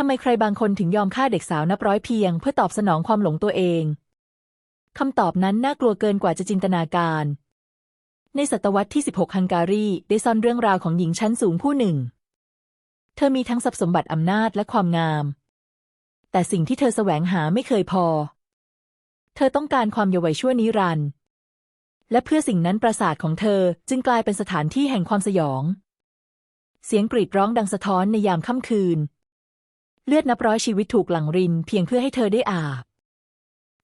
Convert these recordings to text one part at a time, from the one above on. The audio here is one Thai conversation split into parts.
ทำไมใครบางคนถึงยอมฆ่าเด็กสาวนับร้อยเพียง เพื่อตอบสนองความหลงตัวเองคำตอบนั้นน่ากลัวเกินกว่าจะจินตนาการ ในศตวรรษที่ 16 ฮังการีได้ซ่อนเรื่องราวของหญิงชั้นสูงผู้หนึ่ง เธอมีทั้งทรัพย์สมบัติอำนาจและความงาม แต่สิ่งที่เธอแสวงหาไม่เคยพอ เธอต้องการความเยาว์วัยชั่วนิรันดร์และเพื่อสิ่งนั้นปราสาทของเธอจึงกลายเป็นสถานที่แห่งความสยอง เสียงกรีดร้องดังสะท้อนในยามค่ำคืน เลือดนับร้อยชีวิตถูกหลั่งริน เพียงเพื่อให้เธอได้อาบ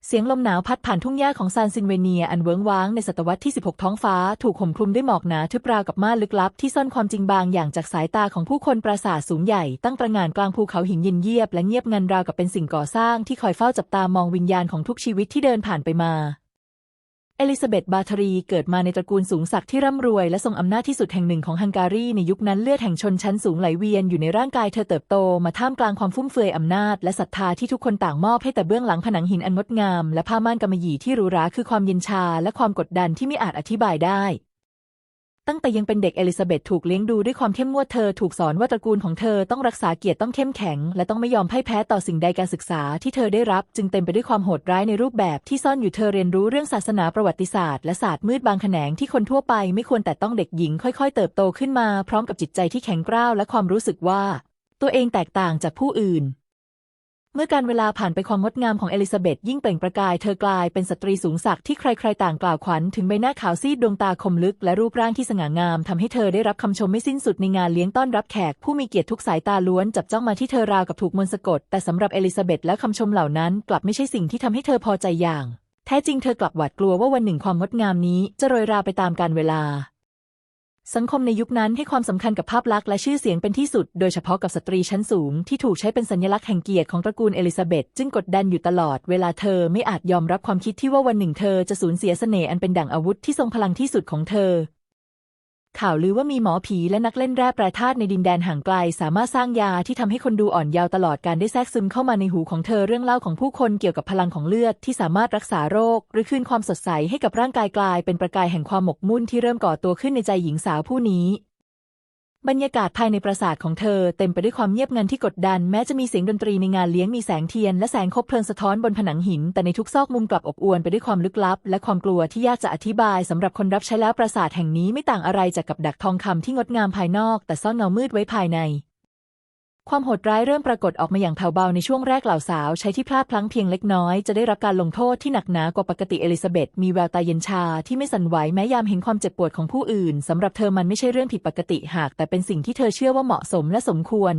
เสียงลมหนาวพัดผ่านทุ่งหญ้าของซานซินเวเนียอันเวิ้งว้างในศตวรรษที่ 16 ท้องฟ้าถูกห่มคลุมด้วยหมอกหนาทึบราวกับม่านลึกลับที่ซ่อนความจริงบางอย่างจากสายตาของผู้คนปราสาทสูงใหญ่ตั้งตระงานกลางภูเขาหินเย็นเยียบและเงียบงันราวกับเป็นสิ่งก่อสร้างที่คอยเฝ้าจับตามองวิญญาณของทุกชีวิตที่เดินผ่านไปมา เอลิซาเบธบาทารีเกิดมาในตระกูลสูงศักดิ์ที่ร่ำรวย และทรงอำนาจที่สุดแห่งหนึ่งของฮังการีในยุคนั้นเลือดแห่งชนชั้นสูงไหลเวียนอยู่ในร่างกายเธอเติบโตมาท่ามกลางความฟุ่มเฟือยอำนาจ และศรัทธาที่ทุกคนต่างมอบให้แต่เบื้องหลังผนังหินอันงดงาม และผ้าม่านกำมะหยี่ที่หรูหราคือความเย็นชา และความกดดันที่ไม่อาจอธิบายได้ ตั้งแต่ยังเป็นเด็กเอลิซาเบธถูกเลี้ยงดูด้วยความเข้มงวดเธอถูกสอนว่าตระกูลของเธอต้องรักษาเกียรติต้องเข้มแข็ง และต้องไม่ยอมพ่ายแพ้ต่อสิ่งใดการศึกษาที่เธอได้รับ จึงเต็มไปด้วยความโหดร้ายในรูปแบบที่ซ่อนอยู่เธอเรียนรู้เรื่องศาสนาประวัติศาสตร์และศาสตร์มืดบางแขนงที่คนทั่วไปไม่ควรแต่ต้องเด็กหญิงค่อยๆ เติบโตขึ้นมา พร้อมกับจิตใจที่แข็งกร้าวและความรู้สึกว่า ตัวเองแตกต่างจากผู้อื่น เมื่อการเวลาผ่านไปความงดงามของเอลิซาเบธยิ่งเปล่งประกายเธอกลายเป็นสตรีสูงศักดิ์ที่ใครๆต่างกล่าวขวัญถึงใบหน้าขาวซีดดวงตาคมลึกและรูปร่างที่สง่างามทำให้เธอได้รับคำชมไม่สิ้นสุดในงานเลี้ยงต้อนรับแขก ผู้มีเกียรติทุกสายตาล้วนจับจ้องมาที่เธอราวกับถูกมนต์สะกด แต่สำหรับเอลิซาเบธและคำชมเหล่านั้น กลับไม่ใช่สิ่งที่ทำให้เธอพอใจอย่าง แท้จริงเธอกลับหวาดกลัวว่าวันหนึ่งความงดงามนี้จะโรยราไปตามกาลเวลา สังคมในยุคนั้นให้ความสำคัญกับภาพลักษณ์และชื่อเสียงเป็นที่สุด โดยเฉพาะกับสตรีชั้นสูงที่ถูกใช้เป็นสัญลักษณ์แห่งเกียรติของตระกูลเอลิซาเบธจึงกดดันอยู่ตลอดเวลาเธอไม่อาจยอมรับความคิดที่ว่าวันหนึ่งเธอจะสูญเสียเสน่ห์อันเป็นดั่งอาวุธที่ทรงพลังที่สุดของเธอ ข่าวลือว่ามีหมอผีและนักเล่นแร่แปรธาตุในดินแดนห่างไกล สามารถสร้างยาที่ทำให้คนดูอ่อนเยาว์ตลอดการได้แทรกซึมเข้ามาในหูของเธอเรื่องเล่าของผู้คนเกี่ยวกับพลังของเลือดที่สามารถรักษาโรค หรือคืนความสดใสให้กับร่างกายกลาย เป็นประกายแห่งความหมกมุ่นที่เริ่มก่อตัวขึ้นในใจหญิงสาวผู้นี้ บรรยากาศภายในปราสาทของเธอเต็มไปด้วยความเงียบงันที่กดดัน แม้จะมีเสียงดนตรีในงานเลี้ยงมีแสงเทียนและแสงคบเพลิงสะท้อนบนผนังหิน แต่ในทุกซอกมุมกลับอบอวลไปด้วยความลึกลับ และความกลัวที่ยากจะอธิบายสำหรับคนรับใช้แล้วปราสาทแห่งนี้ไม่ต่างอะไรจากกับดักทองคำที่งดงามภายนอก แต่ซ่อนเงามืดไว้ภายใน ความโหดร้ายเริ่มปรากฏออกมาอย่างแผ่วเบาในช่วงแรกเหล่าสาวใช้ที่พลาดพลั้งเพียงเล็กน้อย จะได้รับการลงโทษที่หนักหนากว่าปกติเอลิซาเบธมีแววตาเย็นชาที่ไม่สั่นไหวแม้ยามเห็นความเจ็บปวดของผู้อื่นสำหรับเธอมันไม่ใช่เรื่องผิดปกติหาก แต่เป็นสิ่งที่เธอเชื่อว่าเหมาะสมและสมควร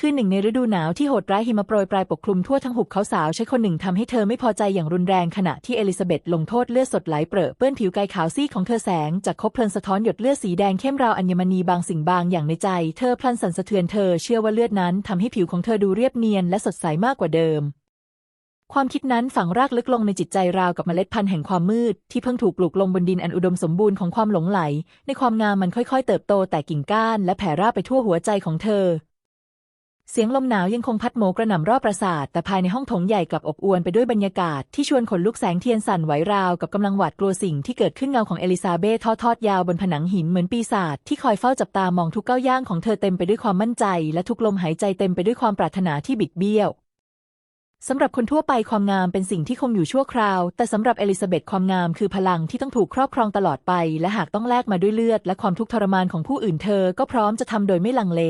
คือหนึ่งในฤดูหนาวที่โหดร้ายหิมะโปรยปลายปกคลุมทั่วทั้งหุบเขาสาวใช้คนหนึ่งทำให้เธอไม่พอใจอย่างรุนแรงขณะที่เอลิซาเบธลงโทษเลือดสดไหลเปรอะเปื้อนผิวกายขาวซีของเธอแสงจากคบเพลิงสะท้อนหยดเลือดสีแดงเข้มราวอัญมณีบางสิ่งบางอย่างในใจ เธอพลันสั่นสะเทือนเธอเชื่อว่าเลือดนั้นทำให้ผิวของเธอดูเรียบเนียนและสดใสมากกว่าเดิมความคิดนั้นฝังรากลึกลงในจิตใจราวกับเมล็ดพันธุ์แห่งความมืด ที่เพิ่งถูกปลูกลงบนดินอันอุดมสมบูรณ์ของความหลงไหล ในความงามมันค่อยๆ เติบโตแต่กิ่งก้านและแผ่ราบไปทั่วหัวใจของเธอ เสียงลมหนาวยังคงพัดโหมกระหน่ำรอบปราสาท แต่ภายในห้องโถงใหญ่กลับอบอวลไปด้วยบรรยากาศที่ชวนขนลุกแสงเทียนสั่นไหวราวกับกำลังหวาดกลัวสิ่งที่เกิดขึ้นเงาของเอลิซาเบธทอดทอดยาวบนผนังหินเหมือนปีศาจที่คอยเฝ้าจับตามองทุกก้าวย่างของเธอเต็มไปด้วยความมั่นใจ และทุกลมหายใจเต็มไปด้วยความปรารถนาที่บิดเบี้ยวสำหรับคนทั่วไปความงามเป็นสิ่งที่คงอยู่ชั่วคราว แต่สำหรับเอลิซาเบธความงามคือพลังที่ต้องถูกครอบครองตลอดไป และหากต้องแลกมาด้วยเลือด และความทุกข์ทรมานของผู้อื่นเธอก็พร้อมจะทำโดยไม่ลังเล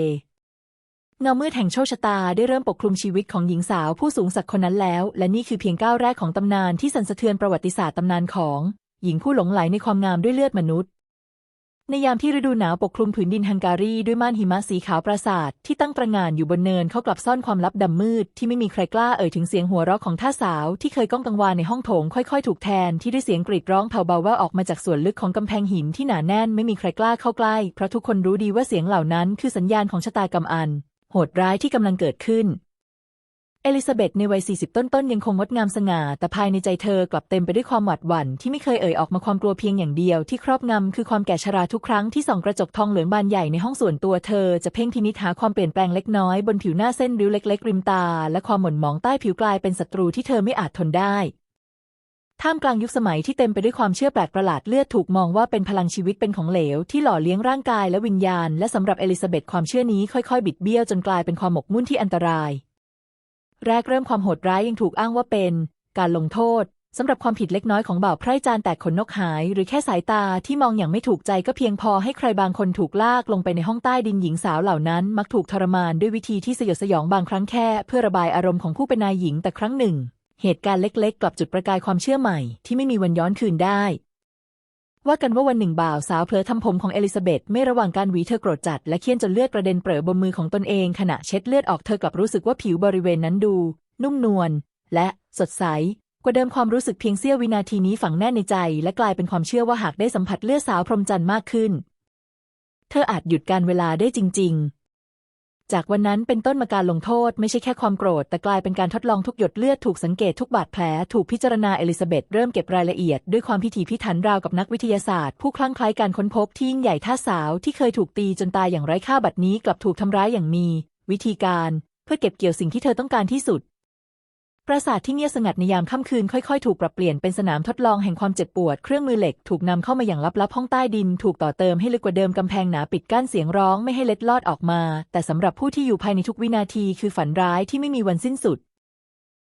เงามืดแห่งโชคชะตาได้เริ่มปกคลุมชีวิตของหญิงสาวผู้สูงศักดิ์คนนั้นแล้ว และนี่คือเพียงก้าวแรกของตำนานที่สั่นสะเทือนประวัติศาสตร์ตำนานของ หญิงผู้หลงไหลในความงามด้วยเลือดมนุษย์ ในยามที่ฤดูหนาวปกคลุมผืนดินฮังการีด้วยม่านหิมะสีขาวปราสาทที่ตั้งตระงานอยู่บนเนินเขากลับซ่อนความลับดำมืด ที่ไม่มีใครกล้าเอ่ยถึงเสียงหัวเราะของท่าสาวที่เคยก้องกังวานในห้องโถงค่อยๆ ถูกแทนที่ด้วยเสียงกรีดร้องแผ่วเบาว่าออกมาจากส่วนลึกของกำแพงหินที่หนาแน่นไม่มีใครกล้าเข้าใกล้เพราะทุกคนรู้ดีว่าเสียงเหล่านั้นคือสัญญาณของชะตากรรมอัน หดร้ายที่กำลังเกิดขึ้น เอลิซาเบธในวัย 40 ต้นๆ ยังคงงดงามสง่า แต่ภายในใจเธอกลับเต็มไปด้วยความหวาดหวั่นที่ไม่เคยเอ่ยออกมาความกลัวเพียงอย่างเดียวที่ครอบงำคือความแก่ชราทุกครั้งที่ส่องกระจกทองเหลืองบานใหญ่ในห้องส่วนตัวเธอจะเพ่งพินิจหาความเปลี่ยนแปลงเล็กน้อยบนผิวหน้าเส้นริ้วเล็ก ๆ ริมตา และความหม่นหมองใต้ผิวกลายเป็นศัตรูที่เธอไม่อาจทนได้ ท่ามกลางยุคสมัยที่เต็มไปด้วยความเชื่อแปลกประหลาดเลือดถูกมองว่าเป็นพลังชีวิตเป็นของเหลว ที่หล่อเลี้ยงร่างกายและวิญญาณ และสำหรับเอลิซาเบธความเชื่อนี้ค่อยๆ บิดเบี้ยวจนกลายเป็นความหมกมุ่นที่อันตราย แรกเริ่มความโหดร้ายยังถูกอ้างว่าเป็น การลงโทษสำหรับความผิดเล็กน้อยของบ่าวไพร่จานแตกขนนกหาย หรือแค่สายตาที่มองอย่างไม่ถูกใจก็เพียงพอให้ใครบางคนถูกลากลงไปในห้องใต้ดินหญิงสาวเหล่านั้น มักถูกทรมานด้วยวิธีที่สยดสยองบางครั้งแค่ เพื่อระบายอารมณ์ของผู้เป็นนายหญิงแต่ครั้งหนึ่ง เหตุการณ์เล็กๆ กลับจุดประกายความเชื่อใหม่ที่ไม่มีวันย้อนคืนได้ ว่ากันว่าวันหนึ่งบ่าวสาวเผลอทำผมของเอลิซาเบธไม่ระหว่างการหวีเธอโกรธจัด และเคี่ยนจนเลือดกระเด็นเปรอะบนมือของตนเองขณะเช็ดเลือดออกเธอกลับรู้สึกว่าผิวบริเวณนั้นดู นุ่มนวลและสดใส กว่าเดิมความรู้สึกเพียงเสี้ยววินาทีนี้ฝังแน่นในใจ และกลายเป็นความเชื่อว่าหากได้สัมผัสเลือดสาวพรหมจันทร์มากขึ้น เธออาจหยุดการเวลาได้จริง ๆ จากวันนั้นเป็นต้นมาการลงโทษไม่ใช่แค่ความโกรธ แต่กลายเป็นการทดลองทุกหยดเลือดถูกสังเกตทุกบาดแผล ถูกพิจารณาเอลิซาเบธเริ่มเก็บรายละเอียดด้วยความพิถีพิถันราวกับนักวิทยาศาสตร์ ผู้คลั่งไคล้การค้นพบที่ยิ่งใหญ่ท่าสาวที่เคยถูกตีจนตายอย่างไร้ค่าบัดนี้กลับถูกทำร้ายอย่างมี วิธีการ เพื่อเก็บเกี่ยวสิ่งที่เธอต้องการที่สุด ปราสาทที่เงียบสงัดในยามค่ำคืนค่อยๆ ถูกปรับเปลี่ยนเป็นสนามทดลองแห่งความเจ็บปวด เครื่องมือเหล็กถูกนำเข้ามาอย่างลับๆห้องใต้ดิน ถูกต่อเติมให้ลึกกว่าเดิมกำแพงหนาปิดกั้นเสียงร้องไม่ให้เล็ดลอดออกมา แต่สำหรับผู้ที่อยู่ภายในทุกวินาทีคือฝันร้ายที่ไม่มีวันสิ้นสุด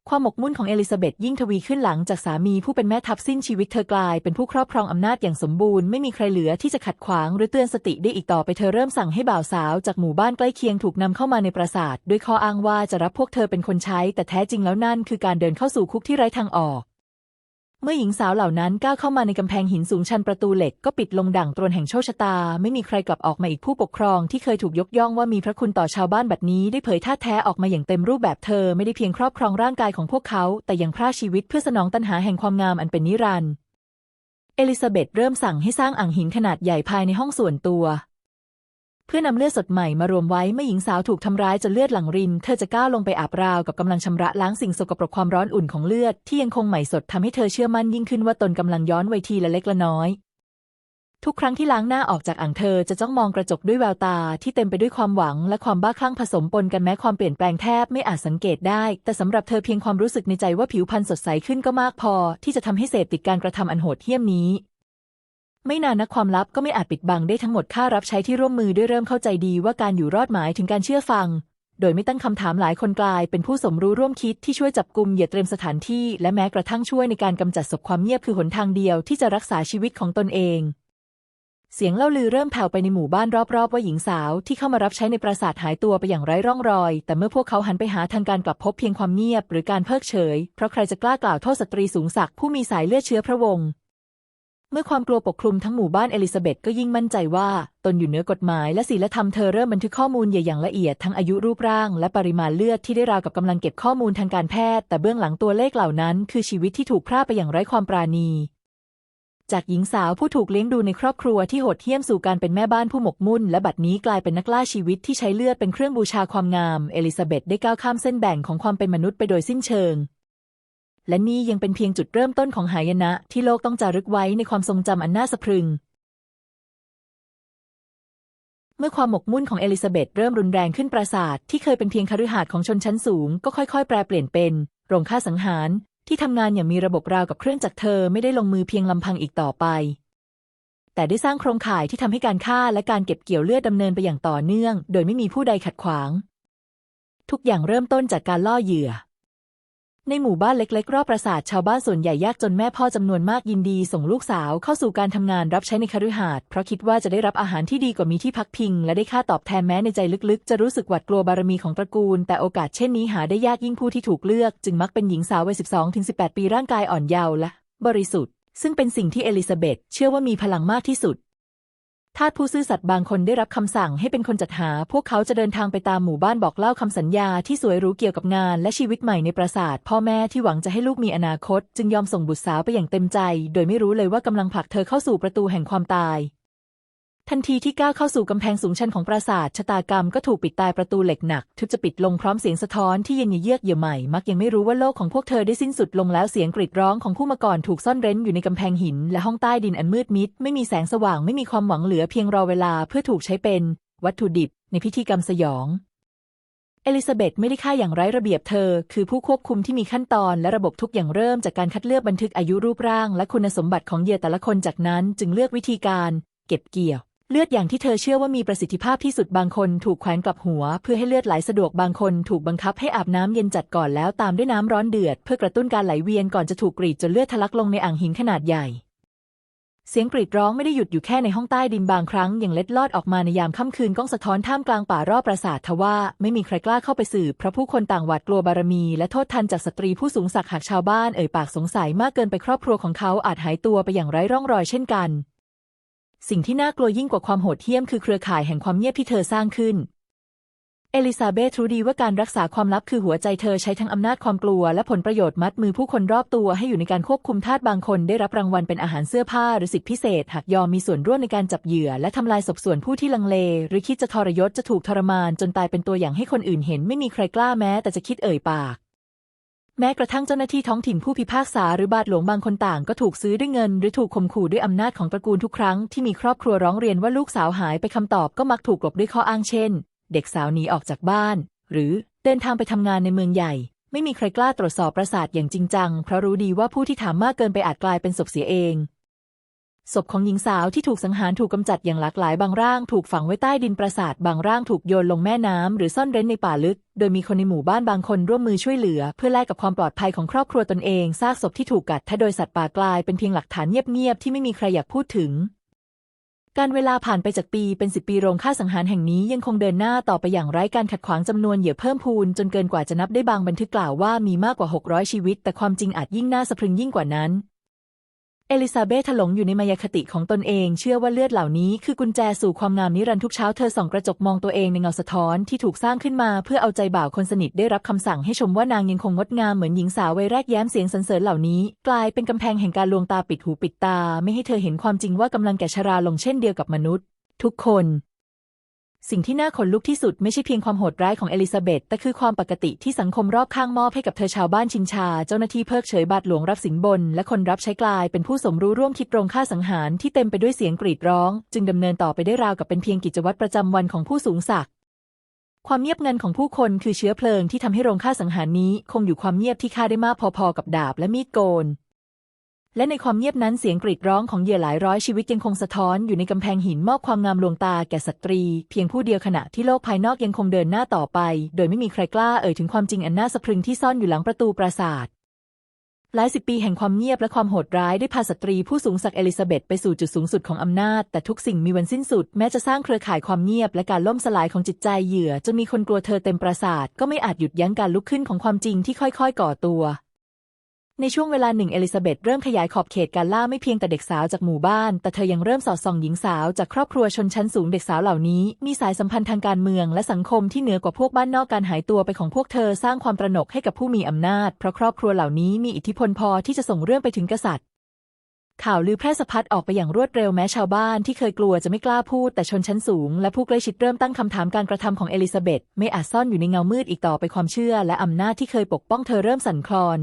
ความหมกมุ่นของเอลิซาเบธยิ่งทวีขึ้นหลังจากสามีผู้เป็นแม่ทัพสิ้นชีวิตเธอกลายเป็นผู้ครอบครองอำนาจอย่างสมบูรณ์ไม่มีใครเหลือที่จะขัดขวางหรือเตือนสติได้อีกต่อไปเธอเริ่มสั่งให้บ่าวสาวจากหมู่บ้านใกล้เคียงถูกนำเข้ามาในปราสาทด้วยข้ออ้างว่าจะรับพวกเธอเป็นคนใช้ แต่แท้จริงแล้วนั่นคือการเดินเข้าสู่คุกที่ไร้ทางออก เมื่อหญิงสาวเหล่านั้นก้าวเข้ามาในกำแพงหินสูงชันประตูเหล็กก็ปิดลงดั่งตรวนแห่งโชคชะตา ไม่มีใครกลับออกมาอีกผู้ปกครองที่เคยถูกยกย่องว่ามีพระคุณต่อชาวบ้านบัดนี้ได้เผยท่าแท้ออกมาอย่างเต็มรูปแบบเธอไม่ได้เพียงครอบครองร่างกายของพวกเขา แต่ยังพราชีวิตเพื่อสนองตัณหาแห่งความงามอันเป็นนิรันดร์เอลิซาเบธเริ่มสั่งให้สร้างอ่างหินขนาดใหญ่ภายในห้องส่วนตัว เพื่อนำเลือดสดใหม่มารวมไว้เมื่อหญิงสาวถูกทำร้ายจนเลือดหลั่งริน เธอจะก้าวลงไปอาบราวกับกำลังชำระล้างสิ่งสกปรกความร้อนอุ่นของเลือดที่ยังคงใหม่สดทำให้เธอเชื่อมั่นยิ่งขึ้นว่าตนกำลังย้อนวัยทีละเล็กละน้อย ทุกครั้งที่ล้างหน้าออกจากอ่างเธอจะจ้องมองกระจกด้วยแววตาที่เต็มไปด้วยความหวังและความบ้าคลั่งผสมปนกันแม้ความเปลี่ยนแปลงแทบไม่อาจสังเกตได้ แต่สำหรับเธอเพียงความรู้สึกในใจว่าผิวพรรณสดใสขึ้นก็มากพอ ที่จะทำให้เสพติดการกระทำอันโหดเหี้ยมนี้ ไม่นานนักความลับก็ไม่อาจปิดบังได้ทั้งหมดข้ารับใช้ที่ร่วมมือด้วยเริ่มเข้าใจดีว่าการอยู่รอดหมายถึงการเชื่อฟัง โดยไม่ตั้งคำถามหลายคนกลาย เป็นผู้สมรู้ร่วมคิดที่ช่วยจับกลุ่มเหยื่อเตรียมสถานที่ และแม้กระทั่งช่วยในการกำจัดศพความเงียบคือหนทางเดียวที่จะรักษาชีวิตของตนเอง เสียงเล่าลือเริ่มแผ่วไปในหมู่บ้านรอบๆ ว่าหญิงสาวที่เข้ามารับใช้ในปราสาทหายตัวไปอย่างไร้ร่องรอย แต่เมื่อพวกเขาหันไปหาทางการกลับพบเพียงความเงียบ หรือการเพิกเฉย เพราะใครจะกล้ากล่าวโทษสตรีสูงศักดิ์ผู้มีสายเลือดเชื้อพระวงศ์ เมื่อความกลัวปกคลุมทั้งหมู่บ้านเอลิซาเบธก็ยิ่งมั่นใจว่า ตนอยู่เหนือกฎหมายและศีลธรรมเธอเริ่มบันทึกข้อมูลใหญ่อย่างละเอียดทั้งอายุรูปร่าง และปริมาณเลือดที่ได้ราวกับกำลังเก็บข้อมูลทางการแพทย์ แต่เบื้องหลังตัวเลขเหล่านั้น คือชีวิตที่ถูกพรากไปอย่างไร้ความปราณี จากหญิงสาวผู้ถูกเลี้ยงดูในครอบครัวที่โหดเหี้ยมสู่การเป็นแม่บ้านผู้หมกมุ่น และบัดนี้กลายเป็นนักล่าชีวิตที่ใช้เลือดเป็นเครื่องบูชาความงาม เอลิซาเบธได้ก้าวข้ามเส้นแบ่งของความเป็นมนุษย์ไปโดยสิ้นเชิง และนี่ยังเป็นเพียงจุดเริ่มต้นของหายนะ ที่โลกต้องจารึกไว้ในความทรงจำอันน่าสะพรึง เมื่อความหมกมุ่นของเอลิซาเบธเริ่มรุนแรงขึ้นปราสาทที่เคยเป็นเพียงคฤหาสน์ของชนชั้นสูง ก็ค่อยๆ แปลเปลี่ยนเป็น โรงฆ่าสังหาร ที่ทำงานอย่างมีระบบราวกับเครื่องจักรเธอไม่ได้ลงมือเพียงลำพังอีกต่อไปแต่ได้สร้างโครงข่ายที่ทำให้การฆ่าและการเก็บเกี่ยวเลือดดำเนินไปอย่างต่อเนื่อง โดยไม่มีผู้ใดขัดขวาง ทุกอย่างเริ่มต้นจากการล่อเหยื่อ ในหมู่บ้านเล็กๆ รอบปราสาทชาวบ้านส่วนใหญ่ยากจนแม่พ่อจำนวนมากยินดี ส่งลูกสาวเข้าสู่การทำงานรับใช้ในคฤหาสน์เพราะคิดว่าจะได้รับอาหารที่ดีกว่ามีที่พักพิง และได้ค่าตอบแทนแม้ในใจลึกๆ จะรู้สึกหวาดกลัวบารมีของตระกูล แต่โอกาสเช่นนี้หาได้ยากยิ่งผู้ที่ถูกเลือก จึงมักเป็นหญิงสาววัย 12-18 ปีร่างกายอ่อนเยาว์และบริสุทธิ์ ซึ่งเป็นสิ่งที่เอลิซาเบธเชื่อว่ามีพลังมากที่สุด ทาสผู้ซื่อสัตย์บางคนได้รับคำสั่งให้เป็นคนจัดหา พวกเขาจะเดินทางไปตามหมู่บ้านบอกเล่าคำสัญญาที่สวยรู้เกี่ยวกับงานและชีวิตใหม่ในปราสาท พ่อแม่ที่หวังจะให้ลูกมีอนาคต จึงยอมส่งบุตรสาวไปอย่างเต็มใจ โดยไม่รู้เลยว่ากำลังผลักเธอเข้าสู่ประตูแห่งความตาย ทันทีที่ก้าวเข้าสู่กำแพงสูงชันของปราสาทชะตากรรมก็ถูกปิดตายประตูเหล็กหนักทึบจะปิดลงพร้อมเสียงสะท้อนที่เย็นเยือกเยื่อใหม่ มักยังไม่รู้ว่าโลกของพวกเธอได้สิ้นสุดลงแล้วเสียงกรีดร้องของผู้มาก่อนถูกซ่อนเร้นอยู่ในกำแพงหิน และห้องใต้ดินอันมืดมิด ไม่มีแสงสว่างไม่มีความหวังเหลือเพียงรอเวลาเพื่อถูกใช้เป็น วัตถุดิบ ในพิธีกรรมสยอง เอลิซาเบธไม่ได้ฆ่าอย่างไร้ระเบียบเธอ คือผู้ควบคุมที่มีขั้นตอนและระบบทุกอย่างเริ่มจากการคัดเลือกบันทึกอายุรูปร่าง และคุณสมบัติของเหยื่อแต่ละคนจากนั้นจึงเลือกวิธีการ เก็บเกี่ยว เลือดอย่างที่เธอเชื่อว่ามีประสิทธิภาพที่สุดบางคนถูกแขวนกลับหัว เพื่อให้เลือดไหลสะดวกบางคนถูกบังคับให้อาบน้ำเย็นจัดก่อนแล้วตามด้วยน้ำร้อนเดือด เพื่อกระตุ้นการไหลเวียนก่อนจะถูกกรีดจนเลือดทะลักลงในอ่างหินขนาดใหญ่ เสียงกรีดร้องไม่ได้หยุดอยู่แค่ในห้องใต้ดินบางครั้งยังเล็ดลอดออกมาในยามค่ำคืนก้องสะท้อนท่ามกลางป่ารอบปราสาททว่าไม่มีใครกล้าเข้าไปสืบเพราะผู้คนต่างหวาดกลัวบารมี และโทษทันจากสตรีผู้สูงศักดิ์หากชาวบ้านเอ่ยปากสงสัยมากเกินไปครอบครัวของเขาอาจหายตัวไปอย่างไร้ร่องรอยเช่นกัน สิ่งที่น่ากลัวยิ่งกว่าความโหดเหี้ยมคือเครือข่ายแห่งความเงียบที่เธอสร้างขึ้น เอลิซาเบธรู้ดีว่าการรักษาความลับคือหัวใจเธอใช้ทั้งอำนาจความกลัวและผลประโยชน์มัดมือผู้คนรอบตัวให้อยู่ในการควบคุมทาสบางคนได้รับรางวัลเป็นอาหารเสื้อผ้าหรือสิทธิพิเศษ หากยอมมีส่วนร่วมในการจับเหยื่อ และทำลายศพส่วนผู้ที่ลังเล หรือคิดจะทรยศจะถูกทรมานจนตายเป็นตัวอย่างให้คนอื่นเห็น ไม่มีใครกล้าแม้ แต่จะคิดเอ่ยปาก แม้กระทั่งเจ้าหน้าที่ท้องถิ่นผู้พิพากษาหรือบาทหลวงบางคนต่างก็ถูกซื้อด้วยเงิน หรือถูกข่มขู่ด้วยอำนาจของตระกูลทุกครั้งที่มีครอบครัวร้องเรียนว่าลูกสาวหายไปคำตอบก็มักถูกกลบด้วยข้ออ้างเช่น เด็กสาวหนีออกจากบ้าน หรือเดินทางไปทำงานในเมืองใหญ่ ไม่มีใครกล้าตรวจสอบประสาทอย่างจริงจังเพราะรู้ดีว่าผู้ที่ถามมากเกินไปอาจกลายเป็นศพเสียเอง ศพของหญิงสาวที่ถูกสังหารถูกกำจัดอย่างหลากหลายบางร่างถูกฝังไว้ใต้ดินปราสาทบางร่างถูกโยนลงแม่น้ำหรือซ่อนเร้นในป่าลึก โดยมีคนในหมู่บ้านบางคนร่วมมือช่วยเหลือ เพื่อแลกกับความปลอดภัยของครอบครัวตนเองซากศพที่ถูกกัดแทะโดยสัตว์ป่ากลายเป็นเพียงหลักฐานเงียบๆที่ไม่มีใครอยากพูดถึง การเวลาผ่านไปจากปีเป็นสิบปีโรงฆ่าสังหารแห่งนี้ยังคงเดินหน้าต่อไปอย่างไร้การขัดขวางจำนวนเหยื่อเพิ่มพูนจนเกินกว่าจะนับได้บางบันทึกกล่าวว่ามีมากกว่า 600 ชีวิต แต่ความจริงอาจยิ่งน่าสะพรึงยิ่งกว่านั้น เอลิซาเบธถลงอยู่ในมายาคติของตนเอง เชื่อว่าเลือดเหล่านี้คือกุญแจสู่ความงามนิรันดร์ทุกเช้าเธอส่องกระจกมองตัวเองในเงาสะท้อนที่ถูกสร้างขึ้นมาเพื่อเอาใจบ่าวคนสนิทได้รับคำสั่งให้ชมว่านางยังคงงดงามเหมือนหญิงสาววัยแรกแย้มเสียงสรรเสริญเหล่านี้ กลายเป็นกำแพงแห่งการลวงตาปิดหูปิดตา ไม่ให้เธอเห็นความจริงว่ากำลังแก่ชราลงเช่นเดียวกับมนุษย์ ทุกคน สิ่งที่น่าขนลุกที่สุดไม่ใช่เพียงความโหดร้ายของเอลิซาเบธแต่คือความปกติที่สังคมรอบข้างมอบให้กับเธอชาวบ้านชินชา เจ้าหน้าที่เพิกเฉยบาทหลวงรับสินบน และคนรับใช้กลายเป็นผู้สมรู้ร่วมคิดโรงฆ่าสังหารที่เต็มไปด้วยเสียงกรีดร้อง จึงดำเนินต่อไปได้ราวกับเป็นเพียงกิจวัตรประจำวันของผู้สูงศักดิ์ความเงียบงันของผู้คนคือเชื้อเพลิงที่ทำให้โรงฆ่าสังหารนี้ คงอยู่ความเงียบที่ฆ่าได้มากพอๆกับดาบและมีดโกน และในความเงียบนั้นเสียงกรีดร้องของเหยื่อหลายร้อยชีวิตยังคงสะท้อนอยู่ในกำแพงหินมอบความงามลวงตาแก่สตรี เพียงผู้เดียวขณะที่โลกภายนอกยังคงเดินหน้าต่อไป โดยไม่มีใครกล้าเอ่ยถึงความจริงอันน่าสะพรึงที่ซ่อนอยู่หลังประตูปราสาทหลายสิบปีแห่งความเงียบและความโหดร้ายได้พาสตรีผู้สูงศักดิ์เอลิซาเบธไปสู่จุดสูงสุดของอำนาจ แต่ทุกสิ่งมีวันสิ้นสุด แม้จะสร้างเครือข่ายความเงียบและการล่มสลายของจิตใจเหยื่อจนมีคนกลัวเธอเต็มปราสาท ก็ไม่อาจหยุดยั้งการลุกขึ้นของความจริงที่ค่อยๆ ก่อตัว ในช่วงเวลาหนึ่งเอลิซาเบธเริ่มขยายขอบเขตการล่าไม่เพียงแต่เด็กสาวจากหมู่บ้าน แต่เธอยังเริ่มสอดส่องหญิงสาวจากครอบครัวชนชั้นสูงเด็กสาวเหล่านี้ มีสายสัมพันธ์ทางการเมืองและสังคมที่เหนือกว่าพวกบ้านนอกการหายตัวไปของพวกเธอสร้างความตระหนกให้กับผู้มีอำนาจ เพราะครอบครัวเหล่านี้มีอิทธิพลพอที่จะส่งเรื่องไปถึงกษัตริย์ข่าวลือแพร่สะพัดออกไปอย่างรวดเร็วแม้ชาวบ้านที่เคยกลัวจะไม่กล้าพูดแต่ชนชั้นสูง และผู้ใกล้ชิดเริ่มตั้งคำถามการกระทำของเอลิซาเบธไม่อาจซ่อนอยู่ในเงามืดอีกต่อไปความเชื่อ และอำนาจที่เคยปกป้องเธอเริ่มสั่นคลอน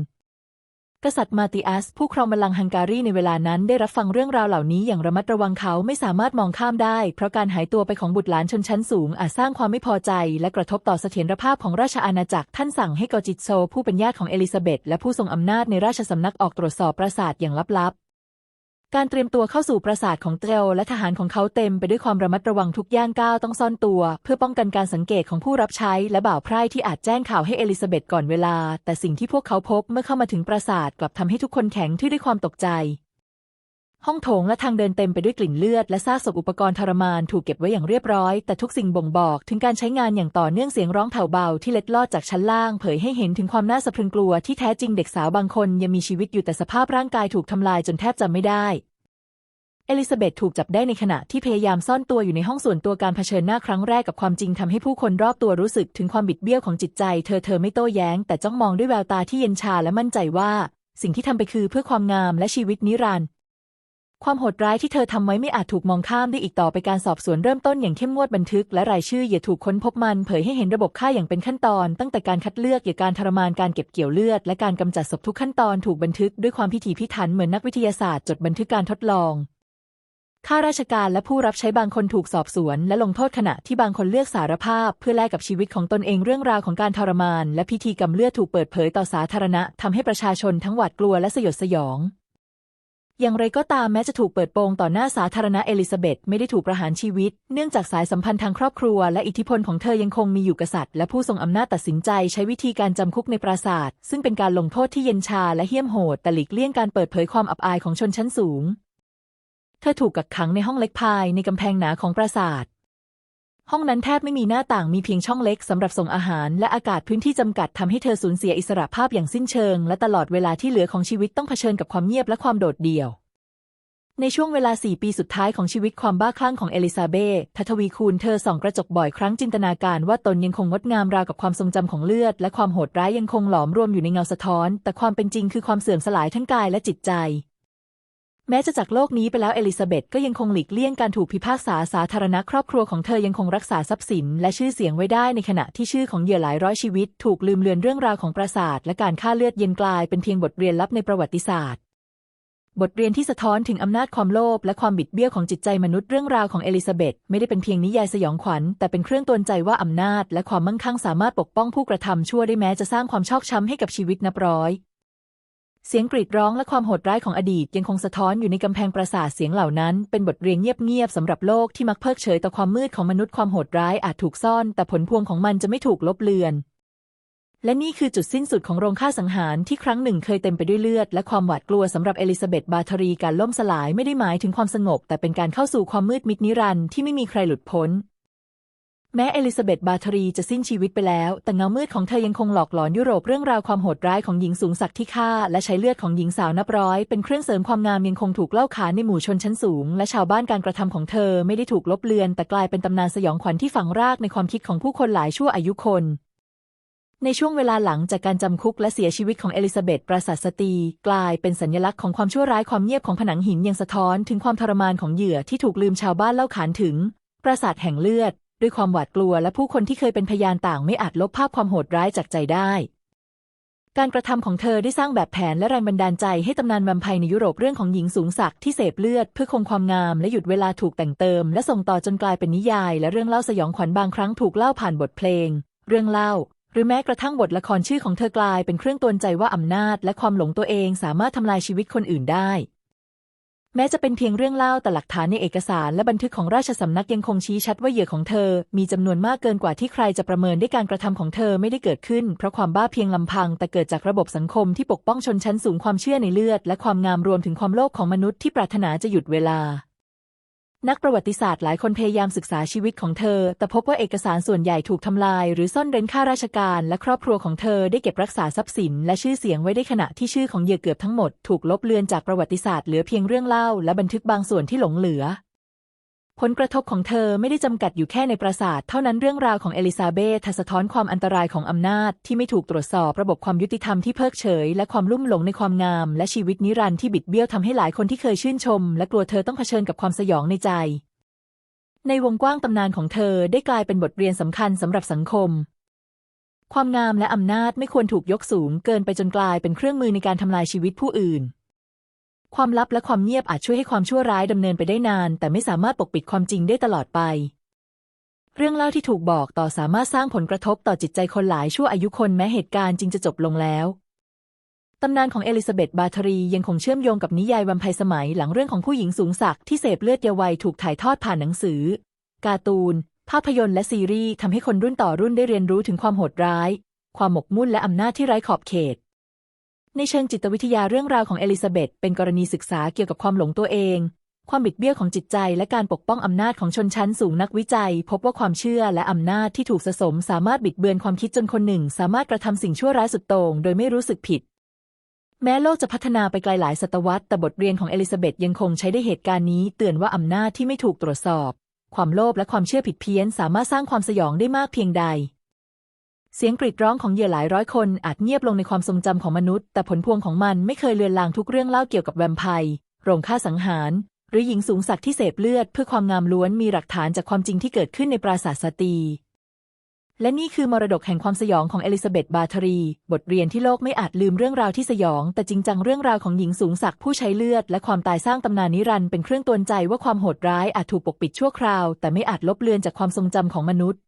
กษัตริย์มาติอัส ผู้ครองบัลลังก์ฮังการีในเวลานั้นได้รับฟังเรื่องราวเหล่านี้อย่างระมัดระวังเขาไม่สามารถมองข้ามได้ เพราะการหายตัวไปของบุตรหลานชนชั้นสูงอาจสร้างความไม่พอใจ และกระทบต่อเสถียรภาพของราชอาณาจักรท่านสั่งให้กอจิตโซ ผู้เป็นญาติของเอลิซาเบธและผู้ทรงอำนาจในราชสำนักออกตรวจสอบปราสาทอย่างลับๆ การเตรียมตัวเข้าสู่ปราสาทของเตลและทหารของเขาเต็มไปด้วยความระมัดระวังทุกย่างก้าวต้องซ่อนตัว เพื่อป้องกันการสังเกตของผู้รับใช้และบ่าวไพร่ที่อาจแจ้งข่าวให้เอลิซาเบธก่อนเวลา แต่สิ่งที่พวกเขาพบเมื่อเข้ามาถึงปราสาทกลับทำให้ทุกคนแข็งทื่อด้วยความตกใจ ห้องโถงและทางเดินเต็มไปด้วยกลิ่นเลือดและซากศพอุปกรณ์ทรมานถูกเก็บไว้อย่างเรียบร้อย แต่ทุกสิ่งบ่งบอกถึงการใช้งานอย่างต่อเนื่องเสียงร้องแผ่วเบาที่เล็ดลอดจากชั้นล่าง เผยให้เห็นถึงความน่าสะพรึงกลัวที่แท้จริงเด็กสาวบางคนยังมีชีวิตอยู่แต่สภาพร่างกายถูกทำลายจนแทบจำไม่ได้ เอลิซาเบธถูกจับได้ในขณะที่พยายามซ่อนตัวอยู่ในห้องส่วนตัวการเผชิญหน้าครั้งแรกกับความจริงทำให้ผู้คนรอบตัวรู้สึกถึงความบิดเบี้ยวของจิตใจ เธอเธอไม่โต้แย้ง แต่จ้องมองด้วยแววตาที่เย็นชาและมั่นใจว่า สิ่งที่ทำไปคือเพื่อความงามและชีวิตนิรันดร์ ความโหดร้ายที่เธอทำไว้ไม่อาจถูกมองข้ามได้อีกต่อไปการสอบสวนเริ่มต้นอย่างเข้มงวดบันทึก และรายชื่อเหยื่อถูกค้นพบมันเผยให้เห็นระบบฆ่าอย่างเป็นขั้นตอน ตั้งแต่การคัดเลือกเหยื่อการทรมานการเก็บเกี่ยวเลือด และการกำจัดศพทุกขั้นตอนถูกบันทึกด้วยความพิถีพิถันเหมือนนักวิทยาศาสตร์จดบันทึกการทดลองข้าราชการและผู้รับใช้บางคนถูกสอบสวน และลงโทษขณะที่บางคนเลือกสารภาพ เพื่อแลกกับชีวิตของตนเองเรื่องราวของการทรมาน และพิธีกรรมเลือดถูกเปิดเผยต่อสาธารณะทำให้ประชาชนทั้งหวาดกลัวและสยดสยอง อย่างไรก็ตามแม้จะถูกเปิดโปงต่อหน้าสาธารณะเอลิซาเบธไม่ได้ถูกประหารชีวิต เนื่องจากสายสัมพันธ์ทางครอบครัว และอิทธิพลของเธอยังคงมีอยู่กษัตริย์และผู้ทรงอำนาจตัดสินใจใช้วิธีการจำคุกในปราสาท ซึ่งเป็นการลงโทษที่เย็นชาและเหี้ยมโหดแต่หลีกเลี่ยงการเปิดเผยความอับอายของชนชั้นสูง เธอถูกกักขังในห้องเล็กภายในกำแพงหนาของปราสาท ห้องนั้นแทบไม่มีหน้าต่างมีเพียงช่องเล็กสำหรับส่งอาหาร และอากาศพื้นที่จำกัดทำให้เธอสูญเสียอิสระภาพอย่างสิ้นเชิง และตลอดเวลาที่เหลือของชีวิตต้องเผชิญกับความเงียบและความโดดเดี่ยว ในช่วงเวลาสี่ปีสุดท้ายของชีวิตความบ้าคลั่งของเอลิซาเบธทัทวีคูณเธอส่องกระจกบ่อยครั้งจินตนาการว่าตนยังคงงดงามราวกับความทรงจำของเลือด และความโหดร้ายยังคงหลอมรวมอยู่ในเงาสะท้อน แต่ความเป็นจริงคือความเสื่อมสลายทั้งกายและจิตใจ แม้จะจากโลกนี้ไปแล้วเอลิซาเบธก็ยังคงหลีกเลี่ยงการถูกพิพากษาสาธารณะครอบครัวของเธอยังคงรักษาทรัพย์สิน และชื่อเสียงไว้ได้ในขณะที่ชื่อของเหยื่อหลายร้อยชีวิต ถูกลืมเลือนเรื่องราวของปราสาทและการฆ่าเลือดเย็นกลายเป็นเพียงบทเรียนลับในประวัติศาสตร์ บทเรียนที่สะท้อนถึงอำนาจความโลภและความบิดเบี้ยวของจิตใจมนุษย์เรื่องราวของเอลิซาเบธไม่ได้เป็นเพียงนิยายสยองขวัญ แต่เป็นเครื่องตือนใจว่าอำนาจ และความมั่งคั่งสามารถปกป้องผู้กระทำชั่วได้แม้จะสร้างความชอกช้ำให้กับชีวิตนับร้อย เสียงกรีดร้องและความโหดร้ายของอดีตยังคงสะท้อนอยู่ในกำแพงปราสาทเสียงเหล่านั้น เป็นบทเรียนเงียบๆสำหรับโลกที่มักเพิกเฉยต่อความมืดของมนุษย์ความโหดร้ายอาจถูกซ่อน แต่ผลพวงของมันจะไม่ถูกลบเลือน และนี่คือจุดสิ้นสุดของโรงฆ่าสังหารที่ครั้งหนึ่งเคยเต็มไปด้วยเลือด และความหวาดกลัวสำหรับเอลิซาเบธบาทรีการล่มสลายไม่ได้หมายถึงความสงบ แต่เป็นการเข้าสู่ความมืดมิดนิรันดร์ที่ไม่มีใครหลุดพ้น แม้เอลิซาเบธบาทรีจะสิ้นชีวิตไปแล้ว แต่เงามืดของเธอยังคงหลอกหลอนยุโรปเรื่องราวความโหดร้ายของหญิงสูงศักดิ์ที่ฆ่า และใช้เลือดของหญิงสาวนับร้อย เป็นเครื่องเสริมความงามยังคงถูกเล่าขานในหมู่ชนชั้นสูง และชาวบ้านการกระทำของเธอไม่ได้ถูกลบเลือน แต่กลายเป็นตำนานสยองขวัญที่ฝังรากในความคิดของผู้คนหลายชั่วอายุคนในช่วงเวลาหลังจากการจำคุกและเสียชีวิตของเอลิซาเบธปราสาทสตี กลายเป็นสัญลักษณ์ของความชั่วร้ายความเงียบของผนังหินยังสะท้อน ถึงความทรมานของเหยื่อที่ถูกลืมชาวบ้านเล่าขานถึงปราสาทแห่งเลือด ด้วยความหวาดกลัวและผู้คนที่เคยเป็นพยานต่างไม่อาจลบภาพความโหดร้ายจากใจได้ การกระทำของเธอได้สร้างแบบแผนและแรงบันดาลใจให้ตำนานแวมไพร์ในยุโรปเรื่องของหญิงสูงศักดิ์ที่เสพเลือดเพื่อคงความงามและหยุดเวลาถูกแต่งเติม และส่งต่อจนกลายเป็นนิยาย และเรื่องเล่าสยองขวัญบางครั้งถูกเล่าผ่านบทเพลง เรื่องเล่า หรือแม้กระทั่งบทละครชื่อของเธอกลายเป็นเครื่องตือนใจว่าอำนาจ และความหลงตัวเองสามารถทำลายชีวิตคนอื่นได้ แม้จะเป็นเพียงเรื่องเล่าแต่หลักฐานในเอกสารและบันทึกของราชสำนักยังคงชี้ชัดว่าเหยื่อของเธอ มีจำนวนมากเกินกว่าที่ใครจะประเมินได้การกระทำของเธอไม่ได้เกิดขึ้น เพราะความบ้าเพียงลำพัง แต่เกิดจากระบบสังคมที่ปกป้องชนชั้นสูงความเชื่อในเลือด และความงามรวมถึงความโลภของมนุษย์ที่ปรารถนาจะหยุดเวลา นักประวัติศาสตร์หลายคนพยายามศึกษาชีวิตของเธอ แต่พบว่าเอกสารส่วนใหญ่ถูกทำลาย หรือซ่อนเร้นข้าราชการ และครอบครัวของเธอได้เก็บรักษาทรัพย์สิน และชื่อเสียงไว้ได้ขณะที่ชื่อของเหยื่อเกือบทั้งหมดถูกลบเลือนจากประวัติศาสตร์เหลือเพียงเรื่องเล่าและบันทึกบางส่วนที่หลงเหลือ ผลกระทบของเธอไม่ได้จำกัดอยู่แค่ในปราสาทเท่านั้นเรื่องราวของเอลิซาเบธสะท้อนความอันตรายของอำนาจที่ไม่ถูกตรวจสอบระบบความยุติธรรมที่เพิกเฉย และความลุ่มหลงในความงาม และชีวิตนิรันดร์ที่บิดเบี้ยวทำให้หลายคนที่เคยชื่นชม และกลัวเธอต้องเผชิญกับความสยองในใจ ในวงกว้างตำนานของเธอได้กลายเป็นบทเรียนสำคัญสำหรับสังคม ความงามและอำนาจไม่ควรถูกยกสูงเกินไปจนกลายเป็นเครื่องมือในการทำลายชีวิตผู้อื่น ความลับและความเงียบอาจช่วยให้ความชั่วร้ายดำเนินไปได้นาน แต่ไม่สามารถปกปิดความจริงได้ตลอดไป เรื่องเล่าที่ถูกบอกต่อสามารถสร้างผลกระทบต่อจิตใจคนหลายชั่วอายุคนแม้เหตุการณ์จริงจะจบลงแล้วตำนานของเอลิซาเบธบาทรียังคงเชื่อมโยงกับนิยายวัมไพร์สมัยหลังเรื่องของผู้หญิงสูงศักดิ์ที่เสพเลือดเยาวัยถูกถ่ายทอดผ่านหนังสือ การ์ตูน ภาพยนตร์และซีรีส์ทำให้คนรุ่นต่อรุ่นได้เรียนรู้ถึงความโหดร้าย ความหมกมุ่นและอำนาจที่ไร้ขอบเขต ในเชิงจิตวิทยาเรื่องราวของเอลิซาเบธเป็นกรณีศึกษาเกี่ยวกับความหลงตัวเอง ความบิดเบี้ยวของจิตใจและการปกป้องอำนาจของชนชั้นสูงนักวิจัย พบว่าความเชื่อและอำนาจที่ถูกสะสม สามารถบิดเบือนความคิดจนคนหนึ่ง สามารถกระทำสิ่งชั่วร้ายสุดโต่งโดยไม่รู้สึกผิด แม้โลกจะพัฒนาไปไกลหลายศตวรรษแต่บทเรียนของเอลิซาเบธยังคงใช้ได้เหตุการณ์นี้ เตือนว่าอำนาจที่ไม่ถูกตรวจสอบ ความโลภและความเชื่อผิดเพี้ยน สามารถสร้างความสยองได้มากเพียงใด เสียงกรีดร้องของเหยื่อหลายร้อยคนอาจเงียบลงในความทรงจำของมนุษย์ แต่ผลพวงของมันไม่เคยเลือนลางทุกเรื่องเล่าเกี่ยวกับแวมไพร์โรงฆ่าสังหาร หรือหญิงสูงศักดิ์ที่เสพเลือด เพื่อความงามล้วนมีหลักฐานจากความจริงที่เกิดขึ้นในปราสาทสตี และนี่คือมรดกแห่งความสยองของเอลิซาเบธบาทรี บทเรียนที่โลกไม่อาจลืมเรื่องราวที่สยอง แต่จริงจังเรื่องราวของหญิงสูงศักดิ์ผู้ใช้เลือด และความตายสร้างตำนานนิรันดร์เป็นเครื่องตือนใจว่าความโหดร้ายอาจถูกปกปิดชั่วคราว แต่ไม่อาจลบเลือนจากความทรงจำของมนุษย์